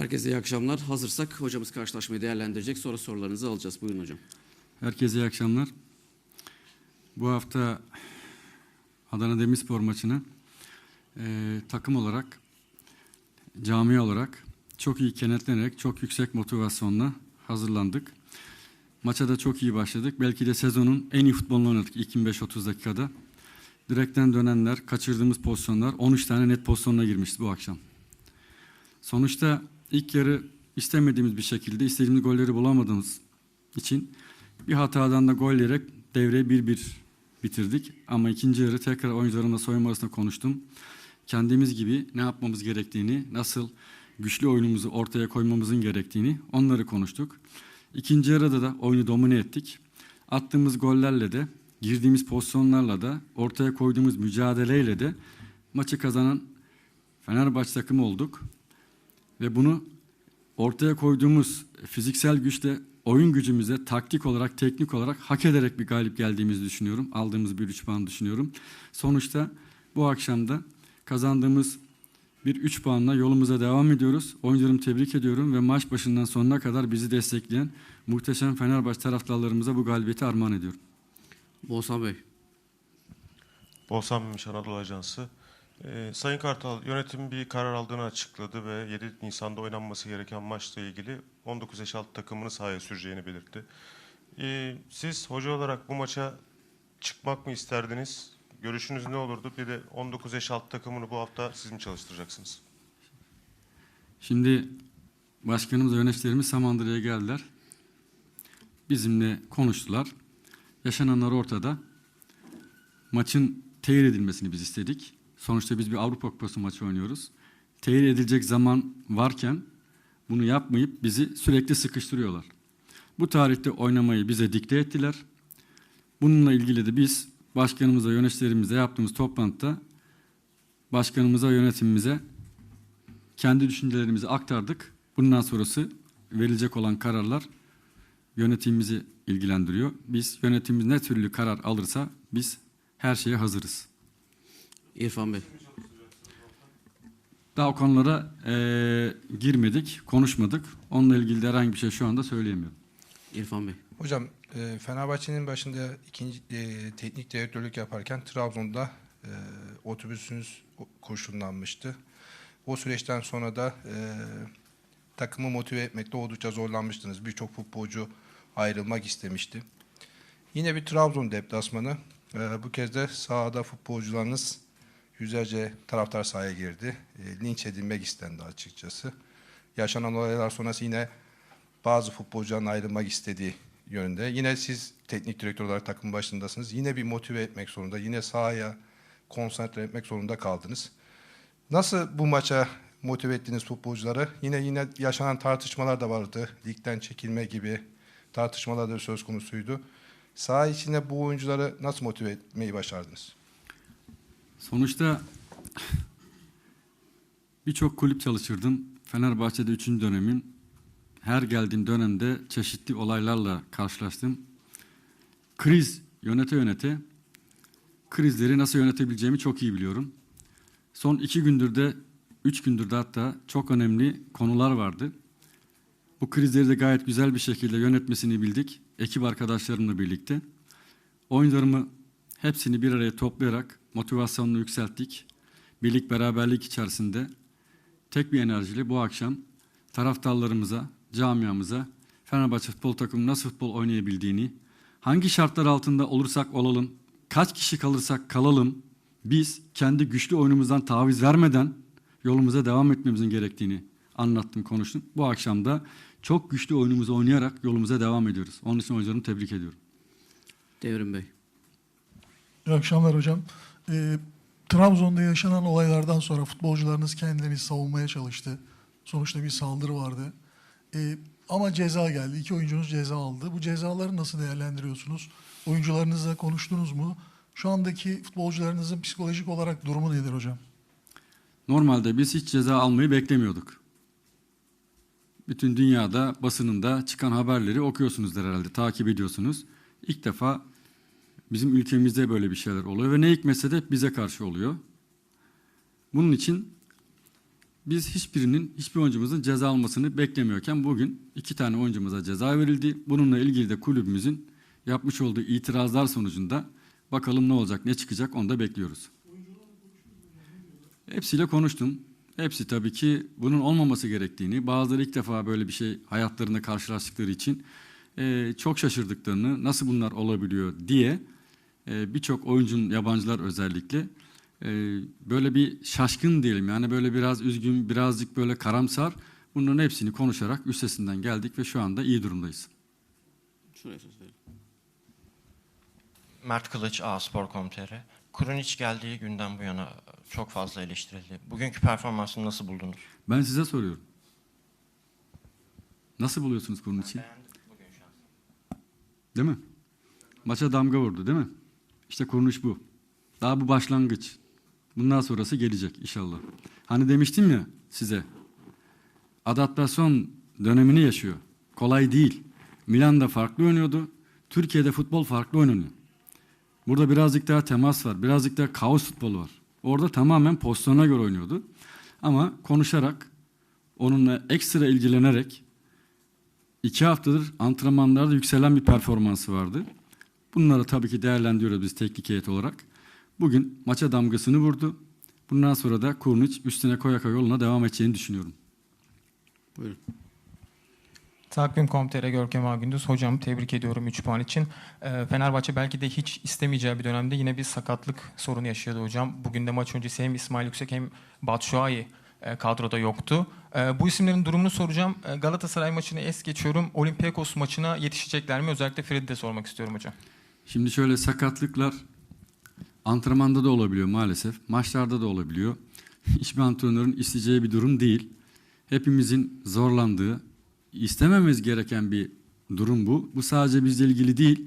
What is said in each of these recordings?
Herkese iyi akşamlar. Hazırsak hocamız karşılaşmayı değerlendirecek. Sonra sorularınızı alacağız. Buyurun hocam. Herkese iyi akşamlar. Bu hafta Adana Demirspor maçını e, takım olarak, cami olarak çok iyi kenetlenerek, çok yüksek motivasyonla hazırlandık. Maça da çok iyi başladık. Belki de sezonun en iyi futbolunu oynadık ilk 25-30 dakikada. Direkten dönenler, kaçırdığımız pozisyonlar 13 tane net pozisyonuna girmişti bu akşam. Sonuçta ilk yarı istemediğimiz bir şekilde istediğimiz golleri bulamadığımız için bir hatadan da gol yiyerek devreyi 1-1 bitirdik. Ama ikinci yarı tekrar oyuncularımla soyunma arasında konuştum. Kendimiz gibi ne yapmamız gerektiğini, nasıl güçlü oyunumuzu ortaya koymamızın gerektiğini onları konuştuk. İkinci yarıda da oyunu domine ettik. Attığımız gollerle de, girdiğimiz pozisyonlarla da, ortaya koyduğumuz mücadeleyle de maçı kazanan Fenerbahçe takımı olduk. Ve bunu ortaya koyduğumuz fiziksel güçle oyun gücümüze taktik olarak, teknik olarak hak ederek bir galip geldiğimizi düşünüyorum. Aldığımız bir 3 puan düşünüyorum. Sonuçta bu akşamda kazandığımız bir 3 puanla yolumuza devam ediyoruz. Oyuncularımı tebrik ediyorum ve maç başından sonuna kadar bizi destekleyen muhteşem Fenerbahçe taraftarlarımıza bu galibiyeti armağan ediyorum. Boğazhan Bey. Bolsan Memiş Anadolu Ajansı. Ee, Sayın Kartal, yönetim bir karar aldığını açıkladı ve 7 Nisan'da oynanması gereken maçla ilgili 19 yaş altı takımını sahaya süreceğini belirtti. Ee, siz hoca olarak bu maça çıkmak mı isterdiniz? Görüşünüz ne olurdu? Bir de 19 yaş altı takımını bu hafta siz mi çalıştıracaksınız? Şimdi başkanımız yöneticilerimiz Samandıra'ya geldiler. Bizimle konuştular. Yaşananlar ortada. Maçın tehir edilmesini biz istedik. Sonuçta biz bir Avrupa Kupası maçı oynuyoruz. Tehir edilecek zaman varken bunu yapmayıp bizi sürekli sıkıştırıyorlar. Bu tarihte oynamayı bize dikte ettiler. Bununla ilgili de biz başkanımıza, yöneticilerimizle yaptığımız toplantıda başkanımıza, yönetimimize kendi düşüncelerimizi aktardık. Bundan sonrası verilecek olan kararlar yönetimimizi ilgilendiriyor. Biz yönetimimiz ne türlü karar alırsa biz her şeye hazırız. İrfan Bey. Daha o konulara eee, girmedik, konuşmadık. Onunla ilgili de herhangi bir şey şu anda söyleyemiyorum. İrfan Bey. Hocam e, Fenerbahçe'nin başında ikinci e, teknik direktörlük yaparken Trabzon'da e, otobüsünüz kurşunlanmıştı. O süreçten sonra da e, takımı motive etmekte oldukça zorlanmıştınız. Birçok futbolcu ayrılmak istemişti. Yine bir Trabzon deplasmanı. E, bu kez de sahada futbolcularınız yüzlerce taraftar sahaya girdi. E, linç edilmek istendi açıkçası. Yaşanan olaylar sonrası yine bazı futbolcuların ayrılmak istediği yönünde. Yine siz teknik direktör olarak takım başındasınız. Yine bir motive etmek zorunda, yine sahaya konsantre etmek zorunda kaldınız. Nasıl bu maça motive ettiğiniz futbolcuları? Yine yine yaşanan tartışmalar da vardı. Ligden çekilme gibi tartışmalar da söz konusuydu. Saha içinde bu oyuncuları nasıl motive etmeyi başardınız? Sonuçta birçok kulüp çalışırdım. Fenerbahçe'de 3. dönemin her geldiğim dönemde çeşitli olaylarla karşılaştım. Kriz yönete yönete krizleri nasıl yönetebileceğimi çok iyi biliyorum. Son iki gündür de, üç gündür de hatta çok önemli konular vardı. Bu krizleri de gayet güzel bir şekilde yönetmesini bildik. Ekip arkadaşlarımla birlikte. Oyuncularımı hepsini bir araya toplayarak motivasyonunu yükselttik. Birlik beraberlik içerisinde tek bir enerjiyle bu akşam taraftarlarımıza, camiamıza Fenerbahçe futbol takımı nasıl futbol oynayabildiğini, hangi şartlar altında olursak olalım, kaç kişi kalırsak kalalım, biz kendi güçlü oyunumuzdan taviz vermeden yolumuza devam etmemizin gerektiğini anlattım, konuştum. Bu akşam da çok güçlü oyunumuzu oynayarak yolumuza devam ediyoruz. Onun için oyuncularımı tebrik ediyorum. Devrim Bey. İyi akşamlar hocam. Ee, Trabzon'da yaşanan olaylardan sonra futbolcularınız kendilerini savunmaya çalıştı. Sonuçta bir saldırı vardı. Ee, ama ceza geldi. İki oyuncunuz ceza aldı. Bu cezaları nasıl değerlendiriyorsunuz? Oyuncularınızla konuştunuz mu? Şu andaki futbolcularınızın psikolojik olarak durumu nedir hocam? Normalde biz hiç ceza almayı beklemiyorduk. Bütün dünyada basınında çıkan haberleri okuyorsunuzdur herhalde, takip ediyorsunuz. İlk defa bizim ülkemizde böyle bir şeyler oluyor ve ne hikmetse de bize karşı oluyor. Bunun için biz hiçbirinin, hiçbir oyuncumuzun ceza almasını beklemiyorken bugün iki tane oyuncumuza ceza verildi. Bununla ilgili de kulübümüzün yapmış olduğu itirazlar sonucunda bakalım ne olacak, ne çıkacak onu da bekliyoruz. Hepsiyle konuştum. Hepsi tabii ki bunun olmaması gerektiğini, bazıları ilk defa böyle bir şey hayatlarında karşılaştıkları için eee, çok şaşırdıklarını, nasıl bunlar olabiliyor diye birçok oyuncunun, yabancılar özellikle eee, böyle bir şaşkın diyelim. Yani böyle biraz üzgün, birazcık böyle karamsar. Bunların hepsini konuşarak üstesinden geldik ve şu anda iyi durumdayız. Şuraya söz verelim. Mert Kılıç, A-Spor.com.tr. Kurunic geldiği günden bu yana çok fazla eleştirildi. Bugünkü performansını nasıl buldunuz? Ben size soruyorum. Nasıl buluyorsunuz şans. Değil mi? Maça damga vurdu değil mi? İşte kuruluş bu. Daha bu başlangıç. Bundan sonrası gelecek inşallah. Hani demiştim ya size. Adaptasyon dönemini yaşıyor. Kolay değil. Milan'da farklı oynuyordu. Türkiye'de futbol farklı oynanıyor. Burada birazcık daha temas var. Birazcık daha kaos futbolu var. Orada tamamen pozisyona göre oynuyordu. Ama konuşarak, onunla ekstra ilgilenerek İki haftadır antrenmanlarda yükselen bir performansı vardı. Bunları tabii ki değerlendiriyoruz biz teknik heyet olarak. Bugün maça damgasını vurdu. Bundan sonra da Kurnic üstüne koya koya yoluna devam edeceğini düşünüyorum. Buyurun. Takvim.com.tr Görkem Ağgündüz. Hocam tebrik ediyorum 3 puan için. Ee, Fenerbahçe belki de hiç istemeyeceği bir dönemde yine bir sakatlık sorunu yaşıyordu hocam. Bugün de maç öncesi hem İsmail Yüksek hem Batshuayi e, kadroda yoktu. E, bu isimlerin durumunu soracağım. E, Galatasaray maçını es geçiyorum. Olympiakos maçına yetişecekler mi? Özellikle Fred'i de sormak istiyorum hocam. Şimdi şöyle sakatlıklar antrenmanda da olabiliyor maalesef. Maçlarda da olabiliyor. Hiçbir antrenörün isteyeceği bir durum değil. Hepimizin zorlandığı, istememiz gereken bir durum bu. Bu sadece bizle ilgili değil.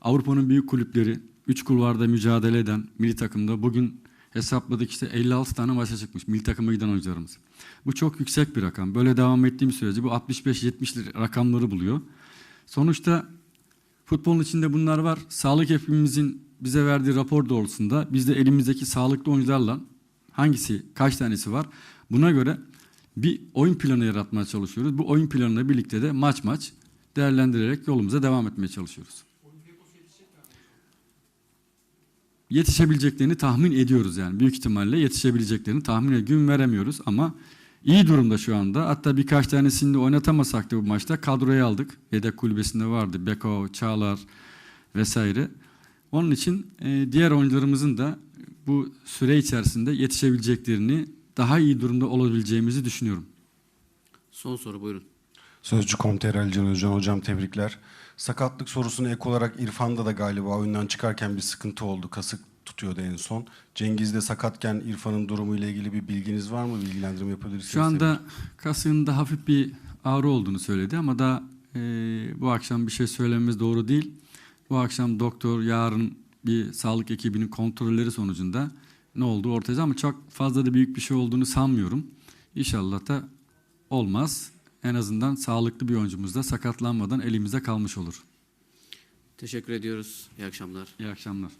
Avrupa'nın büyük kulüpleri, üç kulvarda mücadele eden milli takımda bugün hesapladık işte 56 tane maça çıkmış milli takıma giden oyuncularımız. Bu çok yüksek bir rakam. Böyle devam ettiğim sürece bu 65-70 rakamları buluyor. Sonuçta Futbolun içinde bunlar var. Sağlık hepimizin bize verdiği rapor doğrultusunda biz de elimizdeki sağlıklı oyuncularla hangisi, kaç tanesi var buna göre bir oyun planı yaratmaya çalışıyoruz. Bu oyun planıyla birlikte de maç maç değerlendirerek yolumuza devam etmeye çalışıyoruz. Yetişebileceklerini tahmin ediyoruz yani. Büyük ihtimalle yetişebileceklerini tahmin ediyoruz. Gün veremiyoruz ama iyi durumda şu anda. Hatta birkaç tanesini de oynatamasak da bu maçta kadroya aldık. Yedek kulübesinde vardı. Beko, Çağlar vesaire. Onun için e, diğer oyuncularımızın da bu süre içerisinde yetişebileceklerini daha iyi durumda olabileceğimizi düşünüyorum. Son soru buyurun. Sözcü Komter Ali Can Özcan hocam tebrikler. Sakatlık sorusuna ek olarak İrfan'da da galiba oyundan çıkarken bir sıkıntı oldu. Kasık tutuyordu en son. Cengiz de sakatken İrfan'ın durumu ile ilgili bir bilginiz var mı? Bilgilendirme yapabilirsiniz. Şu anda kasığında hafif bir ağrı olduğunu söyledi ama da e, bu akşam bir şey söylememiz doğru değil. Bu akşam doktor yarın bir sağlık ekibinin kontrolleri sonucunda ne olduğu ortaya ama çok fazla da büyük bir şey olduğunu sanmıyorum. İnşallah da olmaz. En azından sağlıklı bir oyuncumuz da sakatlanmadan elimizde kalmış olur. Teşekkür ediyoruz. İyi akşamlar. İyi akşamlar.